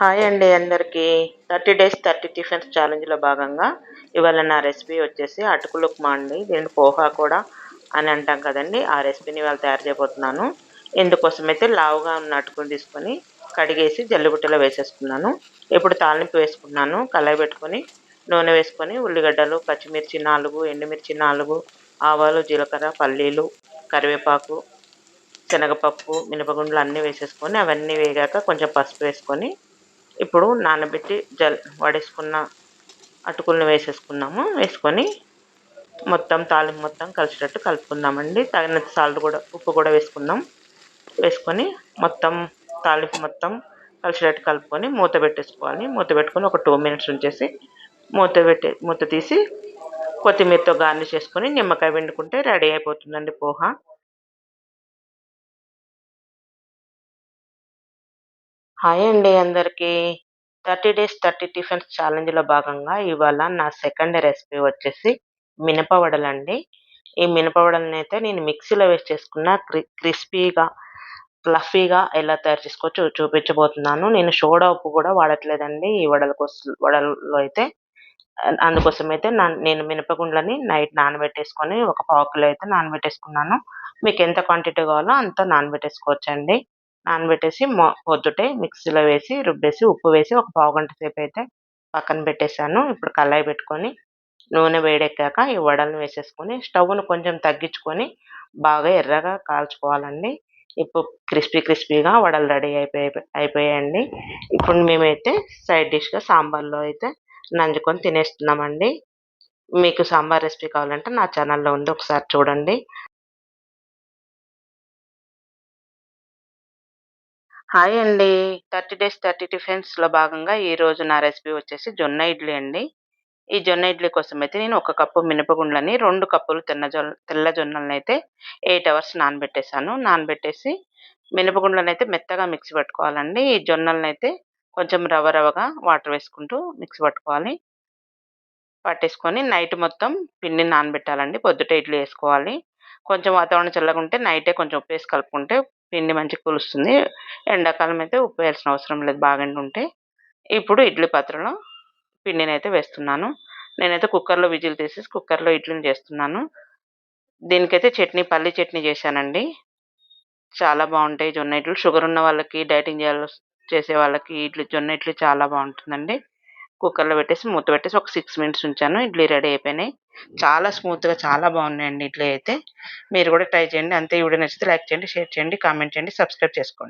Hi అండి అందరికీ. Thirty days thirty tiffins ఛాలెంజ్లో భాగంగా ఇవాళ నా రెసిపీ వచ్చేసి అటుకులు ఉప్మా అండి. దీన్ని పోహా కూడా అని అంటాం కదండి. ఆ రెసిపీని ఇవాళ తయారు చేయబోతున్నాను. ఇందుకోసమైతే లావుగా ఉన్న అటుకులు తీసుకొని కడిగేసి జల్లిబుట్టలో వేసేసుకున్నాను. ఇప్పుడు తాలింపు వేసుకున్నాను కళాయి పెట్టుకొని నూనె వేసుకొని ఉల్లిగడ్డలు పచ్చిమిర్చి నాలుగు ఎండుమిర్చి నాలుగు ఆవాలు జీలకర్ర పల్లీలు కరివేపాకు శనగపప్పు మినపగుండ్లు అన్నీ వేసేసుకొని అవన్నీ వేగాక కొంచెం పసుపు వేసుకొని ఇప్పుడు నానబెట్టి జల్ వడేసుకున్న అటుకులను వేసేసుకున్నాము. వేసుకొని మొత్తం తాలింపు మొత్తం కలిసేటట్టు కలుపుకుందామండి. తగినంత సాల్ట్ కూడా ఉప్పు కూడా వేసుకుందాం. వేసుకొని మొత్తం తాలింపు మొత్తం కలిసేటట్టు కలుపుకొని మూత పెట్టేసుకోవాలి. మూత పెట్టుకొని ఒక టూ మినిట్స్ ఉంచేసి మూత పెట్టి మూత తీసి కొత్తిమీరతో గార్నిష్ చేసుకొని నిమ్మకాయ పిండుకుంటే రెడీ అయిపోతుందండి పోహ. హాయ్ అండి అందరికీ. థర్టీ డేస్ థర్టీ టిఫిన్స్ ఛాలెంజ్లో భాగంగా ఇవాళ నా సెకండ్ రెసిపీ వచ్చేసి మినపవడలండి. ఈ మినపవడలని అయితే నేను మిక్సీలో వేసి చేసుకున్న క్రి క్రిస్పీగా ఫ్లఫీగా ఎలా తయారు చేసుకోవచ్చు చూపించబోతున్నాను. నేను సోడా ఉప్పు కూడా వాడట్లేదండి ఈ వడల కోసం వడల్లో అయితే. అందుకోసం అయితే నేను మినపగుండ్లని నైట్ నానబెట్టేసుకొని ఒక పావు కిలో అయితే నానబెట్టేసుకున్నాను. మీకు ఎంత క్వాంటిటీ కావాలో అంత నానబెట్టేసుకోవచ్చండి. నానబెట్టేసి పొద్దుటే మిక్సీలో వేసి రుబ్బేసి ఉప్పు వేసి ఒక పావు గంట సేపు అయితే పక్కన పెట్టేశాను. ఇప్పుడు కళాయి పెట్టుకొని నూనె వేడెక్కాక ఈ వడలను వేసేసుకొని స్టవ్ను కొంచెం తగ్గించుకొని బాగా ఎర్రగా కాల్చుకోవాలండి. ఇప్పుడు క్రిస్పీ క్రిస్పీగా వడలు రెడీ అయిపోయి అయిపోయాయండి. ఇప్పుడు మేమైతే సైడ్ డిష్గా సాంబార్లో అయితే నంజుకొని తినేస్తున్నామండి. మీకు సాంబార్ రెసిపీ కావాలంటే నా ఛానల్లో ఉంది ఒకసారి చూడండి. హాయ్ అండి. థర్టీ డేస్ థర్టీ టిఫిన్స్లో భాగంగా ఈరోజు నా రెసిపీ వచ్చేసి జొన్న ఇడ్లీ అండి. ఈ జొన్న ఇడ్లీ కోసం అయితే నేను ఒక కప్పు మినపగుండ్లని రెండు కప్పులు తెల్ల జొన్న తెల్ల జొన్నలను అయితే ఎయిట్ అవర్స్ నానబెట్టేశాను. నానబెట్టేసి మినపగుండ్లను అయితే మెత్తగా మిక్సీ పట్టుకోవాలండి. ఈ జొన్నలను అయితే కొంచెం రవ రవగా వాటర్ వేసుకుంటూ మిక్సీ పట్టుకోవాలి. పట్టేసుకొని నైట్ మొత్తం పిండిని నానబెట్టాలండి. పొద్దుట ఇడ్లీ వేసుకోవాలి. కొంచెం వాతావరణం చల్లగా ఉంటే నైటే కొంచెం ఉప్పు వేసి కలుపుకుంటే పిండి మంచిగా పులుస్తుంది. ఎండాకాలం అయితే ఉప్పు వేయాల్సిన అవసరం లేదు బాగా ఉంటే ఇప్పుడు ఇడ్లీ పాత్రలో పిండిని అయితే వేస్తున్నాను. నేనైతే కుక్కర్లో విజిల్ తీసేసి కుక్కర్లో ఇడ్లీని చేస్తున్నాను. దీనికైతే చట్నీ పల్లి చట్నీ చేశానండి. చాలా బాగుంటాయి జొన్న ఇడ్లు. షుగర్ ఉన్న వాళ్ళకి డైటింగ్ చేయాలి చేసే వాళ్ళకి ఇడ్లీ జొన్న ఇడ్లీ చాలా బాగుంటుందండి. కుక్కర్లో పెట్టేసి మూత పెట్టేసి ఒక సిక్స్ మినిట్స్ ఉంచాను. ఇడ్లీ రెడీ అయిపోయినాయి. చాలా స్మూత్గా చాలా బాగున్నాయండి. ఇట్లయితే అయితే మీరు కూడా ట్రై చేయండి. అంతే వీడియో నచ్చితే లైక్ చేయండి షేర్ చేయండి కామెంట్ చేయండి సబ్స్క్రైబ్ చేసుకోండి.